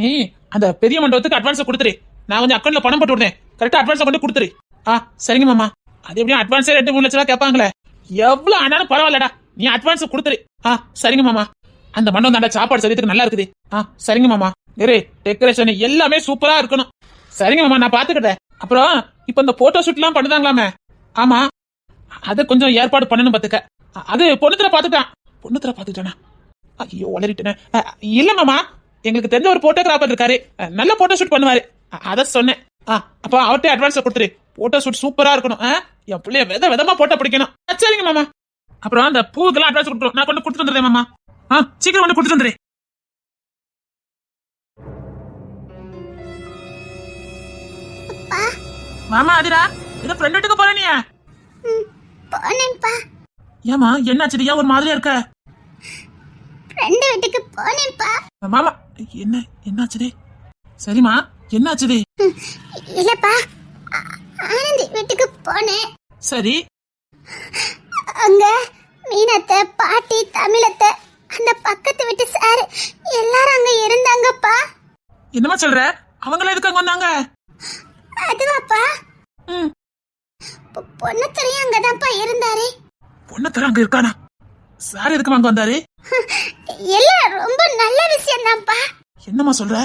நீ அந்த பெரிய மண்டபத்துக்கு அட்வான்ஸை கொடுத்துரு. நான் கொஞ்சம் அக்கௌண்ட்ல பணம் போட்டு விடுறேன். கரெக்டாக அட்வான்ஸ் கொண்டு கொடுத்துரு. ஆ சரிங்க மாமா. அது எப்படியும் அட்வான்ஸே ரெண்டு மூணு லட்ச ரூபா கேட்பாங்களே. எவ்வளவு ஆனாலும் பரவாயில்லடா. நீ அட்வான்ஸ் கொடுத்துரு. ஆ சரிங்க மாமா. அந்த மண்டபம் தாண்டா சாப்பாடு சரியத்துக்கு நல்லா இருக்குது. ஆ சரிங்க மாமா. நிறைய டெக்கரேஷன் எல்லாமே சூப்பரா இருக்கணும். சரிங்க மாமா நான் பாத்துக்கிட்டேன் அப்புறம் இப்போ இந்த போட்டோ ஷூட்லாம் பண்ணுதாங்களாமே. ஆமா. அதை கொஞ்சம் ஏற்பாடு பண்ணணும் பாத்துக்க. அது பொண்ணுத்துல பாத்துட்டான் பொண்ணுத்துல பாத்துட்டானா ஐயோ வளரிட்டேனே இல்ல மாமா. எங்களுக்கு தெரிஞ்ச ஒரு போட்டோகிராஃபர் இருக்காரு. நல்ல போட்டோ ஷூட் பண்ணுவாரு. அத சொன்னேன். ஆ, அப்ப அவர்கிட்ட அட்வான்ஸ் கொடுத்துரு. போட்டோ ஷூட் சூப்பரா இருக்கணும்? என் பிள்ளைய வித விதமா போட்டோ பிடிக்கணும். சரிங்க மாமா. அப்புறம் அந்த பூவுக்கெல்லாம் அட்வான்ஸ் கொடுத்துரும். நான் கொண்டு கொடுத்துட்டு வந்துடுறேன் மாமா. ஆ சீக்கிரம் கொண்டு கொடுத்துட்டு வந்துடுறேன் மாமா அதிரா. ஏதோ ஃப்ரெண்ட் வீட்டுக்கு போற நீ. போனேன்ப்பா. ஏமா என்னாச்சு? ஏன் ஒரு மாதிரியா இருக்க. ஃப்ரெண்டு வீட்டுக்கு போனேன்ப்பா. மாமா என்ன என்னாச்சுதே சரிம்மா என்னாச்சுதே இல்லப்பா ஆனந்தி வீட்டுக்கு போனேன். சரி. அங்க மீனத்தை பாட்டி தமிழத்தை அந்த பக்கத்து வீட்டு சார் எல்லாரும் அங்க இருந்தாங்கப்பா. என்னம்மா சொல்ற? அவங்கள எதுக்கு அங்க வந்தாங்க? அதுவாப்பா. ம். பொ- பொண்ணுத்துறையும் அங்கதான்ப்பா இருந்தாரு. பொண்ணத்தர அங்க இருக்கானா? சார் எதுக்கு அங்க வந்தாரு? எல்லாம் ரொம்ப நல்ல விஷயம்தான்ப்பா. என்னம்மா சொல்ற?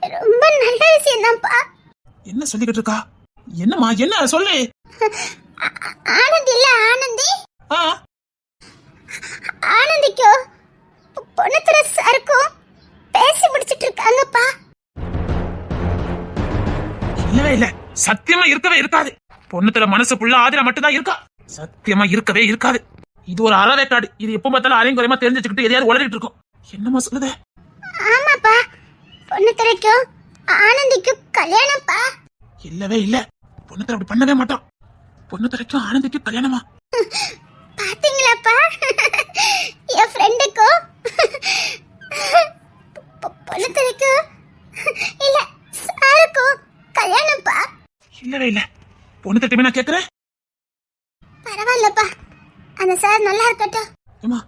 ரொம்ப நல்ல விஷயம்தான்ப்பா. என்ன சொல்லிக்கிட்டு இருக்கா? என்னம்மா என்ன சொல்லு. ஆனந்தி இல்ல ஆனந்தி? ஆ? ஆனந்திக்கும் பொ- பொண்ணுத்துறை சாருக்கும் பேசி முடிச்சிட்டு இருக்காங்கப்பா. இல்லவே இல்ல. சத்தியமா இருக்கவே இருக்காது. பொண்ணுத்துல மனசு புள்ள ஆதிரா மட்டும்தான் இருக்கா? சத்தியமா இருக்கவே இருக்காது. இது ஒரு அறவேக்காடு இது எப்ப பார்த்தாலும் அரையும் குறையமா தெரிஞ்சு வச்சுக்கிட்டு எதையாவது உளறிட்டு இருக்கும். என்னம்மா சொல்லுதே? ஆமாப்பா. பொண்ணுத்துறைக்கும் ஆனந்திக்கும் கல்யாணம்ப்பா. இல்லவே இல்ல. பொண்ணுத்தர அப்படி பண்ணவே மாட்டான். பொண்ணுத்தரைக்கும் ஆனந்திக்கும் கல்யாணமா? பாத்தீங்களாப்பா? என் ஃப்ரெண்டுக்கும் பொண்ணுத்துறைக்கும் இல்ல சாருக்கும் கல்யாணம்ப்பா. இல்லவே இல்ல. பொண்ணு தட்டுமே நான் கேக்குறேன்? பரவாயில்லப்பா. அந்த சார் நல்லா இருக்கட்டும். ஏமா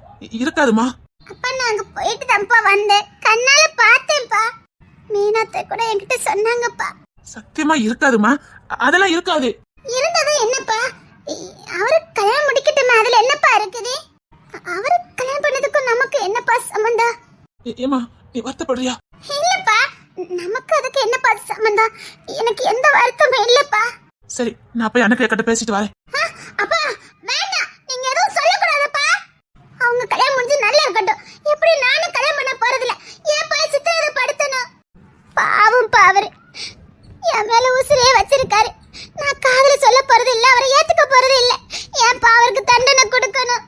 இருக்காதுமா அப்பா நான் அங்க போயிட்டு தான்ப்பா வந்தேன். கண்ணால பார்த்தேன்ப்பா. மீனாத்தை கூட என்கிட்ட சொன்னாங்கப்பா. சத்தியமா இருக்காதுமா அதெல்லாம் இருக்காது. இருந்ததும் என்னப்பா? அவரு கல்யாணம் முடிக்கட்டுமே அதுல என்னப்பா இருக்குது? அவரு கல்யாணம் பண்ணதுக்கும் நமக்கு என்னப்பா சம்பந்தம் ஏ- ஏம்மா நீ வருத்தப்படுறியா? இல்லப்பா நமக்கு அதுக்கு என்னப்பா சம்பந்தம் எனக்கு எந்த வருத்தமும் இல்லப்பா. சரி நான் போய் கிட்ட பேசிட்டு வரேன். அப்பா வேண்டாம். நீங்க எதுவும் சொல்லக்கூடாதப்பா. அவங்க கல்யாணம் முடிஞ்சு நல்லா இருக்கட்டும் எப்படி நானும் கல்யாணம் பண்ண போறதில்ல ஏன் போய் சித்திரவதை படுத்தணும் பாவம் அவரு என் மேல உசிரியே வச்சிருக்காரு நான் காதல சொல்ல போறது இல்ல அவரை ஏத்துக்க போறது இல்ல ஏன்பா அவருக்கு தண்டனை கொடுக்கணும்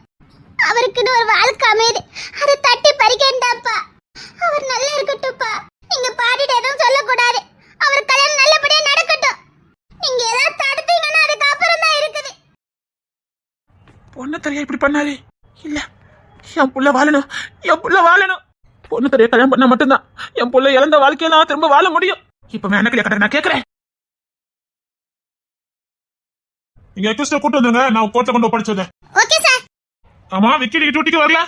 அவருக்குன்னு ஒரு வாழ்க்கை அமையுது அதை தட்டி பறிக்கண்டாப்பா அவர் நல்லா இருக்கட்டும்ப்பா நீங்க பாடிட்டு எதுவும் சொல்லக்கூடாது அவர் கல்யாணம் நல்லபடியா நடக்கட்டும் நீங்க ஏதாவது தடுத்தீங்கன்னா அதுக்கு அப்புறம் தான் இருக்குது பொண்ணு தரையா இப்படி பண்ணாரு இல்ல என் புள்ள வாழணும் என் புள்ள வாழணும். பொண்ணு தரைய கல்யாணம் பண்ணா மட்டும்தான். என் புள்ள இழந்த வாழ்க்கையில நான் திரும்ப வாழ முடியும். இப்ப அண்ணக்கிட்ட கிட்ட நான் கேக்குறேன். நீங்க எக்ஸ்ட்ரா கூட்டு வந்துருங்க நான் கோர்ட்ல கொண்டு ஒப்படைச்சது ஓகே சார் ஆமா விக்கி நீங்க டியூட்டிக்கு வரல?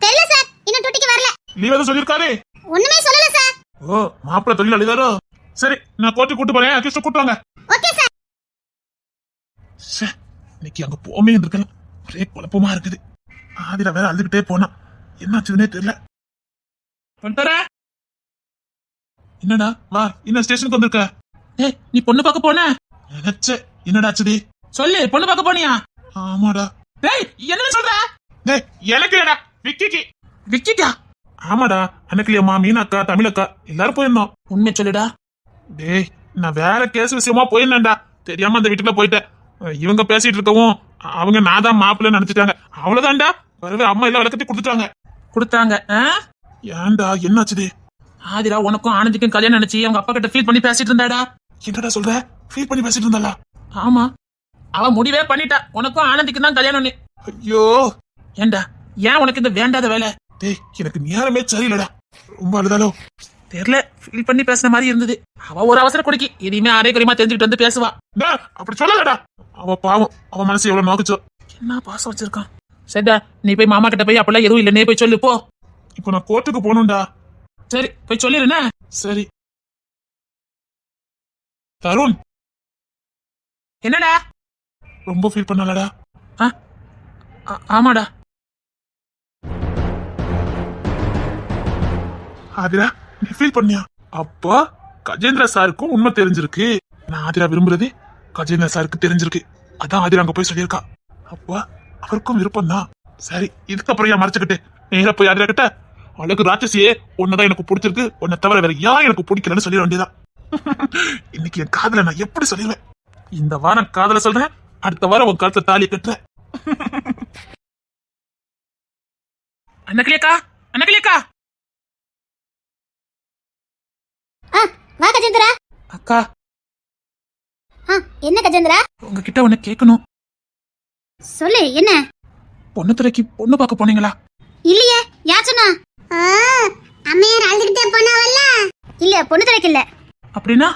தெரியல சார் இன்னும் டூட்டிக்கு வரல. லீவ் எதுவும் சொல்லிருக்காரு ஒண்ணுமே சொல்லல சார் ஓ மாப்பிள்ள தொழில் அழிதாரோ? சரி நான் கோர்ட்டுக்கு கூட்டு போறேன். எக்ஸ்ட்ரா கூட்டு வாங்க. ஓகே சார் ச்சே, இன்னைக்கு அங்க போமே இருந்திருக்கலாம் ஒரே குழப்பமா இருக்குது. ஆதிரா வேற அழுதுகிட்டே போனா. என்னாச்சுன்னே தெரியல. என்னடா? வா இன்னும் ஸ்டேஷனுக்கு வந்திருக்க? ஏய் நீ பொண்ணு பார்க்க போன? நினைச்சே என்னடா ஆச்சுடி? சொல்லு பொண்ணு பார்க்க போனியா? ஆமாடா. டேய் என்ன சொல்ற? டேய் எனக்கு இல்லடா விக்கிக்கு. விக்கிக்கா? ஆமாடா அன்னைக்கு மீனாக்கா தமிழக்கா எல்லாரும் போயிருந்தோம். உண்மை சொல்லுடா. டேய் நான் வேற கேஸ் விஷயமா போயிருந்தேன்டா. தெரியாம அந்த வீட்டுக்குள்ள போயிட்டேன். இவங்க பேசிட்டு இருக்கவும் அவங்க நான் தான் மாப்பிள்ளை நினைச்சிட்டாங்க. அவ்வளவுதான்டா. வரவே அம்மா எல்லாம் விளக்கத்தி கொடுத்துட்டாங்க. கொடுத்தாங்க? ஏன்டா என்னாச்சுடி? ஆதிரா உனக்கும் ஆனந்திக்கும் கல்யாணம் நினைச்சு அவங்க அப்பா கிட்ட ஃபீல் பண்ணி பேசிட்டு இருந்தாடா. என்னடா சொல்ற? ஃபீல் பண்ணி பேசிட்டு இருந்தாளா? ஆமா. அவ முடிவே பண்ணிட்டா. உனக்கும் ஆனந்திக்கும் தான் கல்யாணம்னு. ஐயோ. ஏண்டா ஏன் உனக்கு இந்த வேண்டாத வேலை? டேய் எனக்கு நேரமே சரியில்லடா. ரொம்ப அழுதாலோ? தெரியல ஃபீல் பண்ணி பேசுன மாதிரி இருந்தது. அவ ஒரு அவசர குடிக்கி இனிமே அரை குறையமா தெரிஞ்சுக்கிட்டு வந்து பேசுவா. அப்படி சொல்லாதடா. அவ பாவம் அவ மனசு எவ்வளவு நோக்குச்சோ. என்ன பாசம் வச்சிருக்கான்? சரிடா நீ போய் மாமா கிட்ட போய் அப்படிலாம் எதுவும் இல்லைன்னே போய் சொல்லு போ. இப்போ நான் கோர்ட்டுக்கு போகணும்டா. சரி போய் சொல்லிடுண்ணே சரி. தருண். என்னடா? ரொம்ப ஃபீல் பண்ணலடா. ஆமாடா. நீ ஃபீல் பண்ணியா? அப்பா கஜேந்திர சாருக்கும் உண்மை தெரிஞ்சிருக்கு. நான் ஆதிரா விரும்புறது கஜேந்திர சாருக்கு தெரிஞ்சிருக்கு. அதான் ஆதிரா அங்க போய் சொல்லியிருக்கா. அப்பா அவருக்கும் விருப்பம் தான் சரி இதுக்கப்புறம் ஏன் மறைச்சுக்கிட்டு? நேரா போய் ஆதிரா கிட்ட அழகு ராட்சசியே உன்னதான் எனக்கு பிடிச்சிருக்கு. உன்னை தவிர வேற யாரும் எனக்கு பிடிக்கலன்னு சொல்லிட வேண்டியதான் இன்னைக்கு என் காதல நான் எப்படி சொல்லிடுவேன்? இந்த வாரம் காதல சொல்றேன் அடுத்த வாரம் உன் கழுத்துல தாலி கட்டுறேன். அண்ணக்கிலேக்கா அண்ணக்கிலேக்கா ஆ வா கஜேந்திரா. அக்கா. ஆ என்ன கஜேந்திரா? உங்ககிட்ட ஒண்ணு கேட்கணும் சொல்லு என்ன? பொண்ணுத்துறைக்கு பொண்ணு பார்க்க போனீங்களா? இல்லையே யார் சொன்னா? அம்மையார் அழுதுகிட்டே போனாவல்ல? இல்ல பொண்ணு துறைக்கு இல்ல. அப்படின்னா?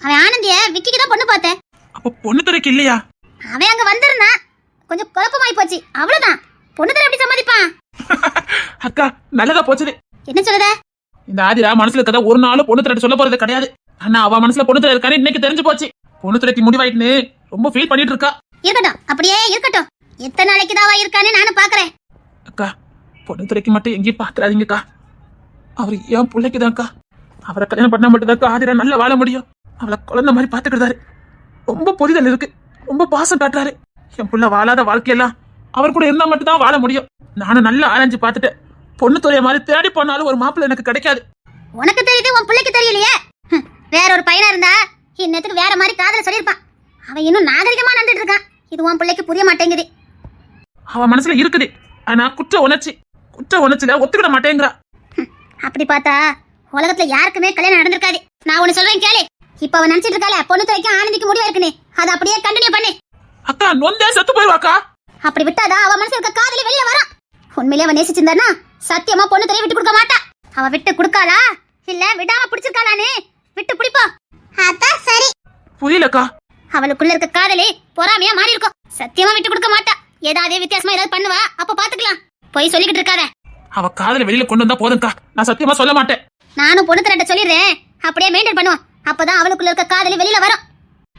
அவன் ஆனந்திய விக்கிக்கு தான் பொண்ணு பார்த்தேன். அப்ப பொண்ணுத்துறைக்கு இல்லையா? அவன் அங்க வந்திருந்தான். கொஞ்சம் குழப்பமாயி போச்சு. அவ்வளவுதான். பொண்ணு துறை எப்படி சம்மதிப்பான்? அக்கா நல்லதா போச்சுது என்ன சொல்லுத? இந்த ஆதிரா மனசுல இருக்கத ஒரு நாளும் பொண்ணு திரட்ட சொல்ல போறது கிடையாது. ஆனா அவ மனசுல பொண்ணு திரை இருக்கான்னு இன்னைக்கு தெரிஞ்சு போச்சு. பொண்ணு திரைக்கு முடிவாயிட்டுன்னு ரொம்ப ஃபீல் பண்ணிட்டு இருக்கா. இருக்கட்டும் அப்படியே இருக்கட்டும். எத்தனை நாளைக்கு தாவா இருக்கான்னு நானும் பாக்குறேன் அக்கா பொண்ணு துறைக்கு மட்டும் எங்கேயும் பாத்துறாதீங்கக்கா அவர் என் பிள்ளைக்குதான்க்கா. அவரை கல்யாணம் பண்ணா மட்டும்தான்க்கா ஆதிரா நல்லா வாழ முடியும். அவளை குழந்தை மாதிரி பாத்துக்கிட்டாரு ரொம்ப புரிதல் இருக்கு. ரொம்ப பாசம் காட்டுறாரு. என் புள்ள வாழாத வாழ்க்கையெல்லாம் அவர் கூட இருந்தா மட்டும்தான் வாழ முடியும். நானும் நல்லா ஆராய்ஞ்சு பார்த்துட்டேன். பொண்ணு துறைய மாதிரி தேடி போனாலும் ஒரு மாப்பிள்ளை எனக்கு கிடைக்காது. உனக்கு தெரியுது உன் பிள்ளைக்கு தெரியலையே? வேற ஒரு பையனா இருந்தா இன்னத்துக்கு வேற மாதிரி காதல சொல்லியிருப்பான். அவன் இன்னும் நாகரிகமா நடந்துட்டு இருக்கான். இது உன் பிள்ளைக்கு புரிய மாட்டேங்குது. அவ மனசுல இருக்குது. ஆனா குற்ற உணர்ச்சி குற்ற உணர்ச்சியில ஒத்துக்கிட மாட்டேங்கிறா. அப்படி பார்த்தா உலகத்துல யாருக்குமே கல்யாணம் நடந்திருக்காது. நான் ஒண்ணு சொல்றேன் கேளு. இப்ப அவன் நினைச்சிட்டு இருக்கால பொண்ணு துறைக்கு ஆனந்திக்கு முடிவா இருக்குன்னு. அதை அப்படியே கண்டினியூ பண்ணு. அக்கா நொந்தே செத்து போயிருவாக்கா? அப்படி விட்டாதான் அவ மனசுல இருக்க காதலி வெளியில வரான். உண்மையிலே அவன் நேசிச்சிருந்தானா சத்தியமா பொண்ணு துறையை விட்டு கொடுக்க மாட்டா. அவ விட்டு கொடுக்காளா? இல்ல விடாம பிடிச்சிருக்காளான்னு? விட்டு பிடிப்போம் அதான் சரி. புரியலக்கா. அவளுக்குள்ள இருக்க காதலி பொறாமையா மாறி இருக்கும் சத்தியமா விட்டு கொடுக்க மாட்டா. ஏதாவது வித்தியாசமா ஏதாவது பண்ணுவா? அப்ப பாத்துக்கலாம். போய் சொல்லிக்கிட்டு இருக்காத. அவ காதல வெளியில கொண்டு வந்தா போதும்க்கா. நான் சத்தியமா சொல்ல மாட்டேன். நானும் பொண்ணு தரட்ட சொல்லிடுறேன். அப்படியே மெயின்டைன் பண்ணுவோம். அப்பதான் அவளுக்குள்ள இருக்க காதலி வெளியில வரும்.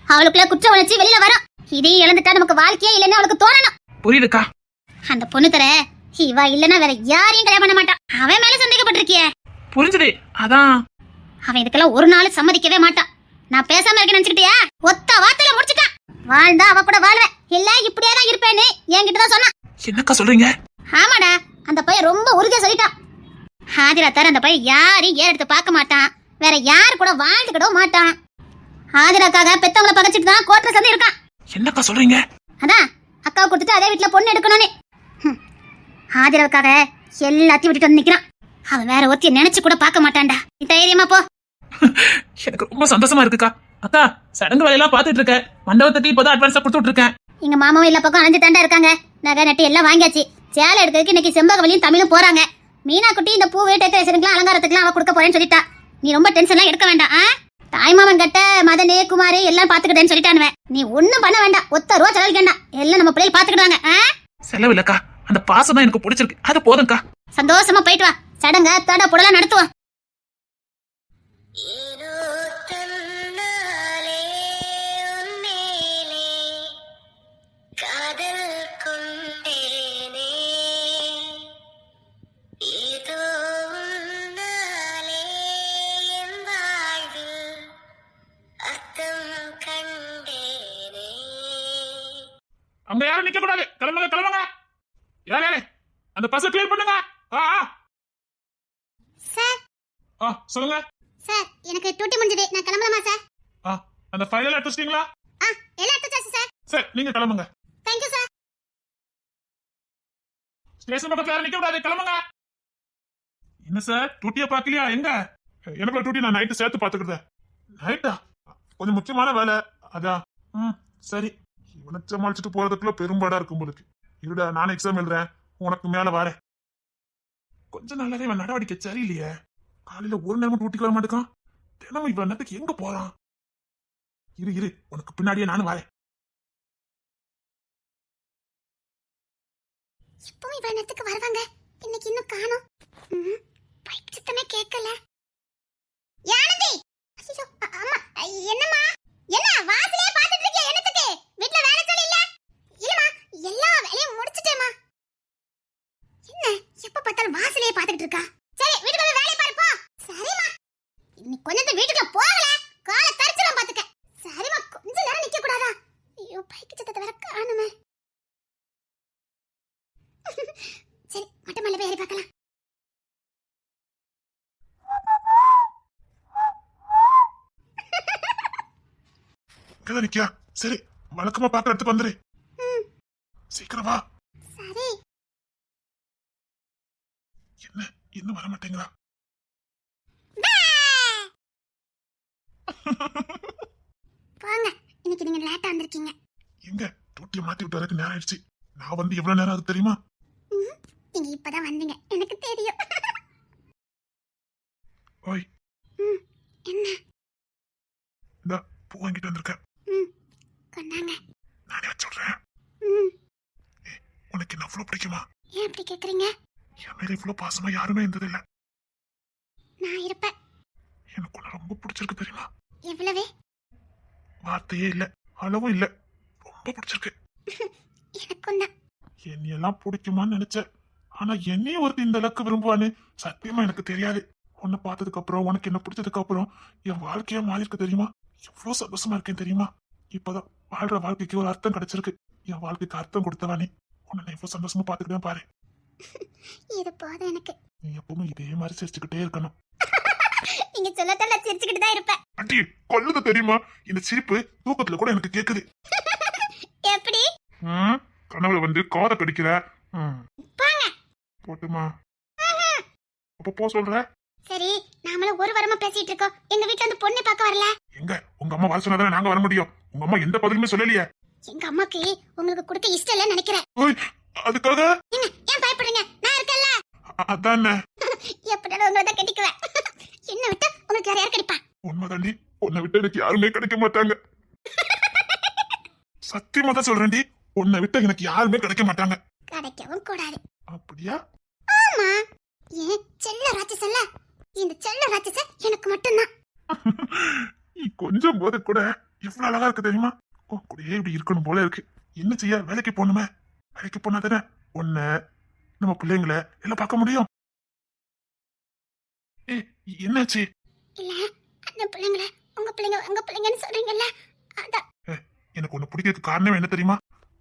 அவளுக்குள்ள குற்ற உணர்ச்சி வெளியில வரும். இதையும் இழந்துட்டா நமக்கு வாழ்க்கையே இல்லைன்னு அவளுக்கு தோணணும். புரியுதுக்கா. அந்த பொண்ணு தர இவா இல்லனா வேற யாரையும் கல்யாணம் பண்ண மாட்டான். அவன் மேல சந்தேகப்பட்டிருக்கியே. புரிஞ்சுது. அதான். அவன் இதுக்கெல்லாம் ஒரு நாள் சம்மதிக்கவே மாட்டான். நான் பேசாம இருக்கேன்னு நினைச்சுக்கிட்டியா? ஒத்த வார்த்தையில முடிச்சுட்டான். வாழ்ந்தா அவ கூட வாழ்வேன். இல்ல இப்படியே தான் இருப்பேன்னு என்கிட்ட தான் சொன்னான். என்னக்கா சொல்றீங்க? ஆமாடா அந்த பையன் ரொம்ப உறுதியா சொல்லிட்டான். ஆதிரா தர அந்த பையன் யாரையும் ஏறெடுத்து பார்க்க மாட்டான்? வேற யாரு கூட வாழ்ந்துக்கிடவும் மாட்டான். ஆதிராக்காக பெத்தவங்கள பகச்சிட்டு தான் கோட்டை சந்தை இருக்கான். என்னக்கா சொல்றீங்க? அதான் அக்காவை கொடுத்துட்டு அதே வீட்டுல பொண்ணு எடுக்கணும்னு. ஆதிராவுக்காக எல்லாத்தையும் விட்டுட்டு வந்து நிக்கிறான். அவன் வேற ஒருத்திய நினைச்சு கூட பார்க்க மாட்டான்டா. நீ தைரியமா போ. எனக்கு ரொம்ப சந்தோஷமா இருக்குக்கா. அக்கா சடங்கு வேலையெல்லாம் பாத்துட்டு இருக்கேன். மண்டபத்துக்கு இப்பதான் அட்வான்ஸா கொடுத்துட்டு இருக்கேன். எங்க மாமாவும் எல்லா பக்கம் அலைஞ்சு தாண்டா இருக்காங்க. நகை நட்டு எல்லாம் வாங்கியாச்சு. சேலை எடுக்கிறதுக்கு இன்னைக்கு செம்பகவலியும் தமிழும் போறாங்க. மீனா குட்டி இந்த பூ டெக்கரேஷனுக்குலாம் அலங்காரத்துக்குலாம் அவ கொடுக்க போறேன்னு சொல்லிட்டா. நீ ரொம்ப டென்ஷன்லாம் எடுக்க வேண்டாம் ஆ? தாய்மாமன் கட்ட மதனே குமாரே எல்லாம் பாத்துக்கிட்டேன்னு சொல்லிட்டானுவன் நீ ஒண்ணும் பண்ண வேண்டாம். ஒத்த ரூபா செலவழிக்க வேண்டாம் எல்லாம் நம்ம பிள்ளைகள் பாத்துக்கிட்டாங்க செலவு இல்லக்கா. அந்த பாசம் தான் எனக்கு பிடிச்சிருக்கு. அது போதும்க்கா. சந்தோஷமா போயிட்டு வா. சடங்க தட புடலாம் நடத்துவோம். அங்க யாரும் நிக்க கூடாது கிளம்புங்க கிளம்புங்க. யார்? அந்த பஸ்ஸை கிளியர் பண்ணுங்க. ஆ. சார். ஆ சொல்லுங்க. சார் எனக்கு டியூட்டி முடிஞ்சது. நான் கிளம்பலாமா சார்? ஆ அந்த ஃபைல் எல்லாம் எடுத்து வச்சிட்டீங்களா ஆ எல்லாம் எடுத்துச்சாச்சு சார். சரி நீங்க கிளம்புங்க. தேங்க்யூ சார் ஸ்டேஷன் பக்கத்துல யாரும் நிக்க கூடாது. கிளம்புங்க. என்ன சார்? டூட்டிய பாக்கலையா எங்க? எனக்கு டூட்டி நான் நைட்டு சேர்த்து பாத்துக்கிறேன் நைட்டா கொஞ்சம் முக்கியமான வேலை. அதான். ம் சரி. இவனை சமாளிச்சுட்டு போறதுக்குள்ள பெரும்பாடா இருக்கும் போலுக்கு இருடா நானே எக்ஸாம் எழுதுறேன். உனக்கு மேல வரேன். கொஞ்ச நாளாவே இவன் நடவடிக்கை சரியில்லையே. காலையில ஒரு நேரம் டூட்டிக்கு வர தினமும் இவன் நேரத்துக்கு எங்க போறான்? இரு இரு உனக்கு பின்னாடியே நானும் வரேன். இப்பவும் இவ்வளவு நேரத்துக்கு வருவாங்க? இன்னைக்கு இன்னும் காணோம். பைக் சுத்தமே கேட்கல. யானந்தி ஐயோ என்னம்மா? என்ன வாசலே பாத்துட்டு இருக்கே என்னத்துக்கு? வீட்ல வேலை சொல்லி இல்ல? எல்லா வேலையும் முடிச்சிட்டேமா என்ன? எப்ப பார்த்தாலும் வாசலையே பாத்துக்கிட்டு இருக்கா? சரி வீட்டுக்கு வந்து வேலையை பாருப்பா சரிம்மா. இன்னைக்கு கொஞ்ச வீட்டுக்கு வீட்டுக்குள்ள போகல. காலை தரிச்சிடும் பாத்துக்க சரிம்மா கொஞ்ச நேரம் நிக்க கூடாதா? ஐயோ பைக்கு சத்தத்தை வேற காணுமே. சரி மட்டும் மேல போய் ஏறி பார்க்கலாம். நிக்கியா? சரி வழக்கமா பாக்குற இடத்துக்கு வந்துரு. சீக்கிரம் வா. சரி. என்ன இன்னும் வர மாட்டேங்கிறா போங்க இன்னைக்கு நீங்க லேட்டா வந்திருக்கீங்க. எங்க? டூட்டியை மாத்தி விட்டு வரக்கு நேரம் ஆயிடுச்சு. நான் வந்து எவ்வளவு நேரம் ஆகுது தெரியுமா? நீங்க இப்பதான் வந்தீங்க எனக்கு தெரியும் ஓய் ம், என்ன இந்த பூ வாங்கிட்டு வந்திருக்கேன் ம், கொண்டாங்க நானே வச்சு விடுறேன் ம், உனக்கு என்ன அவ்வளவு பிடிக்குமா ஏன் அப்படி கேக்குறீங்க? என் மேல இவ்வளவு பாசமா யாருமே இருந்தது இல்ல நான் இருப்பேன். எனக்கு உன்னை ரொம்ப பிடிச்சிருக்கு தெரியுமா? எவ்வளவு? வார்த்தையே இல்ல அளவும் இல்ல ரொம்ப பிடிச்சிருக்கு. எனக்கும் தான். என்னையெல்லாம் பிடிக்குமான்னு நினைச்சேன். ஆனா என்னையும் ஒருத்தி இந்த அளவுக்கு விரும்புவான்னு சத்தியமா எனக்கு தெரியாது. உன்னை பார்த்ததுக்கு அப்புறம் உனக்கு என்ன பிடிச்சதுக்கு அப்புறம் என் வாழ்க்கையே மாறி இருக்கு தெரியுமா? எவ்வளவு சந்தோஷமா இருக்கேன் தெரியுமா? இப்பதான் வாழ்ற வாழ்க்கைக்கு ஒரு அர்த்தம் கிடைச்சிருக்கு. என் வாழ்க்கைக்கு அர்த்தம் கொடுத்தவனே. உன்னை நான் எவ்வளவு சந்தோஷமா பாத்துக்கிட்டே பாரு. இது போதும் எனக்கு. நீ எப்பவுமே இதே மாதிரி சிரிச்சுக்கிட்டே இருக்கணும். நீங்க சொல்லத்தால சிரிச்சுக்கிட்டு தான் இருப்பேன். அடி கொல்லுது தெரியுமா? இந்த சிரிப்பு தூக்கத்துல கூட எனக்கு கேக்குது. எப்படி? கனவுல வந்து காதை கடிக்கிற. போட்டுமா. அப்ப போ சொல்ற. சரி நாமளும் ஒரு வாரமா பேசிட்டு இருக்கோம். எங்க வீட்ல வந்து பொண்ணு பார்க்க வரல. எங்க? உங்க அம்மா வர சொன்னாதானே நாங்க வர முடியும். உங்க அம்மா எந்த பதிலுமே சொல்லலையே. எங்க அம்மாக்கு உங்களுக்கு கொடுக்க இஷ்டம் இல்லைன்னு நினைக்கிறேன். அதுக்காக? ஏன் பயப்படுறீங்க? நான் இருக்கேன்ல. அ- அதானே. எப்படியாவது உங்களை தான் கட்டிக்குவேன். என்ன விட்டா உங்களுக்கு வேற யார் கிடைப்பா? உண்மைதாண்டி உன்னை விட்டு எனக்கு யாருமே கிடைக்க மாட்டாங்க. சத்தியமா தான் சொல்றேன்டி உன்னை விட்டு எனக்கு யாருமே கிடைக்க மாட்டாங்க. கிடைக்கவும் கூடாது. அப்படியா? ஆமா. ஏன் செல்ல ராட்சசல்ல? இந்த செல்ல ராட்சச எனக்கு மட்டும்தான். நீ கொஞ்சம் போது கூட இவ்வளவு அழகா இருக்கு தெரியுமா? உன் கூடயே இப்படி இருக்கணும் போல இருக்கு. என்ன செய்ய? வேலைக்கு போகணுமே. வேலைக்கு போனா தானே? உன்னை நம்ம பிள்ளைங்கள எல்லாம் பார்க்க முடியும். ஏ என்னாச்சு? இல்ல அந்த பிள்ளைங்கள உங்க பிள்ளைங்க உங்க பிள்ளைங்கன்னு சொல்றீங்கல்ல எனக்கு உன்னை பிடிக்கிறதுக்கு காரணம் என்ன தெரியுமா?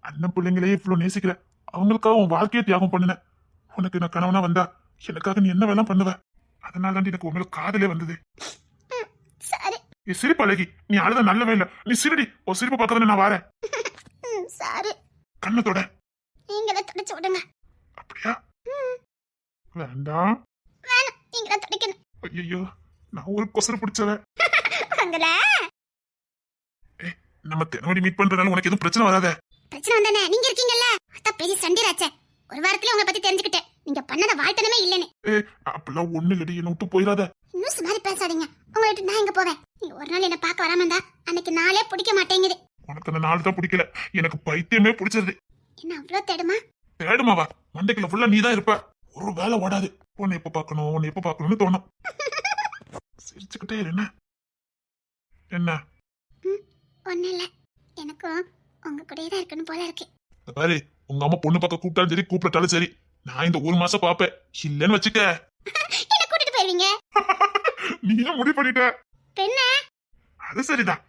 அண்ணன் பிள்ளைங்களே இவ்வளவு நேசிக்கிற அவங்களுக்காக உன் வாழ்க்கையை தியாகம் பண்ணின. உனக்கு நான் கணவனா வந்தா எனக்காக நீ என்ன வேணாம் பண்ணுவ. அதனால தான் எனக்கு மேல காதலே வந்தது. நீ சிரிப்பு அழகி. நீ அழுத நல்லவே இல்ல நீ சிரிடி உன் சிரிப்பு பார்க்கறதுல நான் வரேன். கண்ணத்தோட நீங்களே தொடச்சு விடுங்க. அப்படியா? வேண்டாம். வேணாம் நீங்களே தொடக்கணும். ஐயோ நான் ஒரு கொசர பிடிச்சவன். உங்களை நம்ம தினமணி மீட் பண்றதுனால உனக்கு எதுவும் பிரச்சனை வராத? பிரச்சனை வந்தானே? நீங்க இருக்கீங்கல்ல? அதான் பெரிய சண்டிராச்சே ஒரு வாரத்துல உங்களை பத்தி தெரிஞ்சுக்கிட்டேன். நீங்க பண்ணத வாழ்த்தனமே இல்லைன்னு. ஏ அப்பெல்லாம் ஒண்ணு இல்லடி என்ன விட்டு போயிடாத. இன்னும் மாதிரி பேசாதீங்க. உங்களை விட்டு நான் எங்க போவேன்? நீங்க ஒரு நாள் என்ன பார்க்க வராம இருந்தா அன்னைக்கு நாளே பிடிக்க மாட்டேங்குது. உனக்கு அந்த நாள் தான் பிடிக்கல. எனக்கு பைத்தியமே பிடிச்சிருது. என்ன அவ்வளோ தேடுமா? தேடுமாவா மண்டைக்குள்ள ஃபுல்லா நீ தான் இருப்ப. ஒரு வேலை ஓடாது. உன்னை எப்ப பார்க்கணும் உன்னை எப்ப பார்க்கணும்னு தோணும். சிரிச்சுக்கிட்டே இரு, என்ன? என்ன? ஒண்ணும் இல்ல. எனக்கும் உங்க கூடயே தான் இருக்கணும் போல இருக்கு. இந்த பாரு உங்க அம்மா பொண்ணு பார்க்க கூப்பிட்டாலும் சரி கூப்பிட்டாலும் சரி. நான் இந்த ஒரு மாசம் பாப்பேன் இல்லைன்னு வச்சுக்க. என்ன கூட்டிட்டு போயிருவீங்க? நீயே முடிவு பண்ணிட்ட? பெண்ண. அது சரிதான்.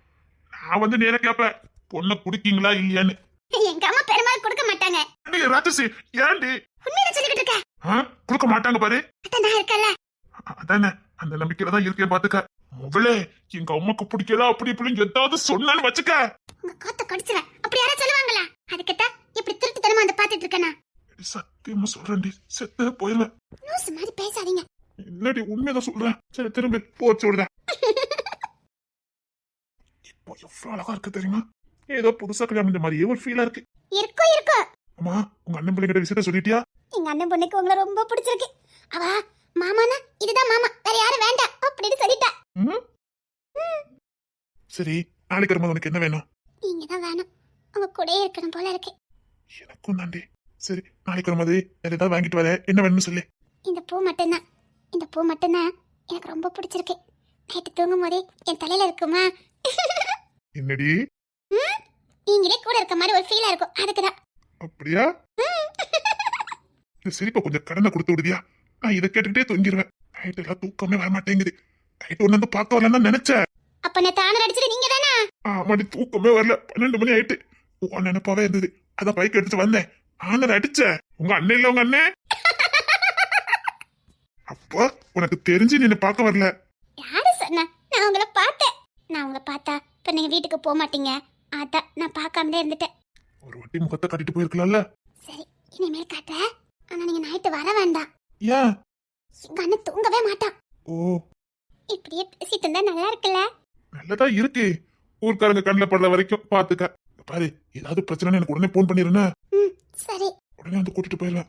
நான் வந்து நேரா கேப்பேன். பொண்ணை குடிக்கீங்களா இல்லையான்னு. எங்க அம்மா பெருமாள் கொடுக்க மாட்டாங்க. ஏண்டி, ராட்சசி? ஏண்டி? உண்மையில சொல்லிக்கிட்டு இருக்க. ஆ? கொடுக்க மாட்டாங்க பாரு. அதான் நான் இருக்கல அ- அதானே? அந்த நம்பிக்கையில தான் இருக்கேன் பாத்துக்க. முதல்ல எங்க அம்மாக்கு பிடிக்கல அப்படி இப்படின்னு ஏதாவது சொன்னான்னு வச்சுக்க. உங்க காத்த கடிச்சுவேன் அப்படி யாரும் சொல்லுவாங்களா? அதுக்குத்தான் இப்படி திருட்டுத்தனமா அந்த பாத்துட்டு இருக்கேனா? சத்தியமா சொல்றேன்டி. செத்து போயிருவேன். லூசு மாதிரி பேசாதீங்க. என்னடி உண்மைதான் சொல்றேன்? சரி திரும்பி போச்சு விடுதேன் இப்போ எவ்வளவு அழகா இருக்கு தெரியுமா? ஏதோ புதுசா கல்யாணம் இந்த மாதிரியே ஒரு ஃபீலா இருக்கு. இருக்கும் இருக்கும் அம்மா உங்க அண்ணன் பிள்ளைங்கிட்ட விஷயத்த சொல்லிட்டியா? எங்க அண்ணன் பொண்ணுக்கு உங்களை ரொம்ப பிடிச்சிருக்கு. அவ மாமானா? இதுதான் மாமா. வேற யாரும் வேண்டாம் அப்படின்னு சொல்லிட்டா? சரி நாளைக்கு வரும்போது உனக்கு என்ன வேணும்? நீங்க தான் வேணும். உங்க கூடயே இருக்கணும் போல இருக்கு. எனக்கும் தாண்டி. சரி நாளைக்கு வரும்போது வேற ஏதாவது வாங்கிட்டு வர. என்ன வேணும்னு சொல்லு. இந்த பூ மட்டும்தான். இந்த பூ மட்டும்தான் எனக்கு ரொம்ப பிடிச்சிருக்கு. நைட்டு தூங்கும் போதே என் தலையில இருக்குமா? என்னடி? நீங்களே கூட இருக்க மாதிரி ஒரு ஃபீலா இருக்கும். அதுக்குதான் அப்படியா? இந்த சிரிப்பை கொஞ்சம் கடனை கொடுத்து விடுதியா நான் இதை கேட்டுக்கிட்டே தூங்கிடுவேன் நைட்டு எல்லாம் தூக்கமே வர மாட்டேங்குது நைட்டு ஒன்னு வந்து பார்க்க வரலன்னு நினைச்சேன். அப்ப நான் தானே அடிச்சது நீங்க தானா? ஆமாடி தூக்கமே வரல. பன்னெண்டு மணி ஆயிட்டு. உன் நினைப்பாவே இருந்தது. அதான் பைக் எடுத்து வந்தேன். ஆனர் அடிச்சேன். உங்க அண்ணன் இல்ல உங்க அண்ணன்? அப்பா உனக்கு தெரிஞ்சு நீ என்னை பார்க்க வரல. யாரு சொன்னா? நான் உங்களை பார்த்தேன். நான் உங்களை பார்த்தா இப்ப நீங்க வீட்டுக்கு போக மாட்டீங்க. அதான் நான் பார்க்காமலே இருந்துட்டேன். ஒரு வாட்டி முகத்தை காட்டிட்டு போயிருக்கலாம்ல? சரி இனிமேல் காட்டுறேன் ஆனா நீங்க நைட்டு வர வேண்டாம். ஏன்? எங்க அண்ணன் தூங்கவே மாட்டான். ஓ. இப்படியே பேசிட்டு இருந்தா நல்லா இருக்குல்ல? நல்லதா இருக்கு. ஊர்க்காரங்க கண்ணில் படுற வரைக்கும் பாத்துக்க. பாரு ஏதாவது பிரச்சனை எனக்கு உடனே போன் பண்ணிருந்தேன் சரி. உடனே வந்து கூட்டிட்டு போயிடுவேன்